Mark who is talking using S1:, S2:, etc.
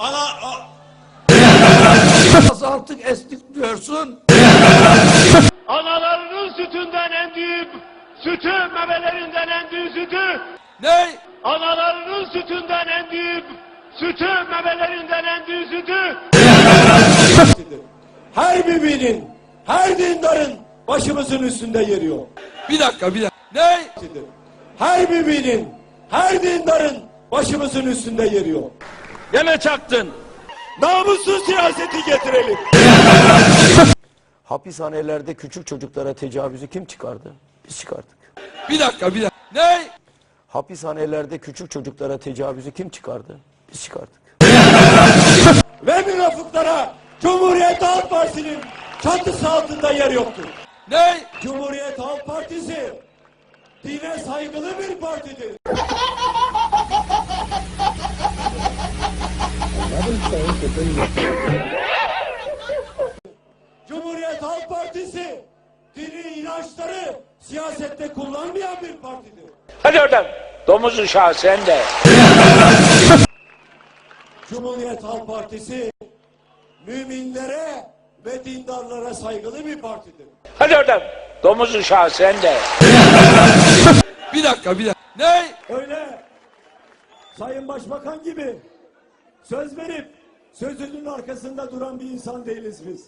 S1: Ana... a-
S2: Azalttık estik diyorsun.
S3: Analarının sütünden emdiği sütü, memelerinden emdiği sütü,
S2: Ne?
S3: analarının sütünden emdiği sütü, memelerinden emdiği sütü,
S1: Her müminin, her dindarın başımızın üstünde yeri yok.
S2: Bir dakika bir dakika. Ne?
S1: Her müminin, her dindarın başımızın üstünde yeri yok.
S2: Gene çaktın.
S1: Namussuz siyaseti getirelim.
S4: Hapishanelerde küçük çocuklara tecavüzü kim çıkardı? Biz çıkardık.
S2: Bir dakika bir dakika. Ne?
S4: Hapishanelerde küçük çocuklara tecavüzü kim çıkardı? Biz çıkardık.
S1: Ve münafıklara Cumhuriyet Halk Partisi'nin çatısı altında yer yoktur.
S2: Ne?
S1: Cumhuriyet Halk Partisi dine saygılı bir partidir. Cumhuriyet Halk Partisi dini inançları siyasette kullanmayan bir partidir.
S3: Hadi oradan. Domuz uşağı sen de.
S1: Cumhuriyet Halk Partisi müminlere ve dindarlara saygılı bir partidir.
S3: Hadi oradan. Domuz uşağı sen de.
S2: Bir dakika bir dakika. Ne?
S1: Öyle Sayın Başbakan gibi söz verip sözünün arkasında duran bir insan değiliz biz.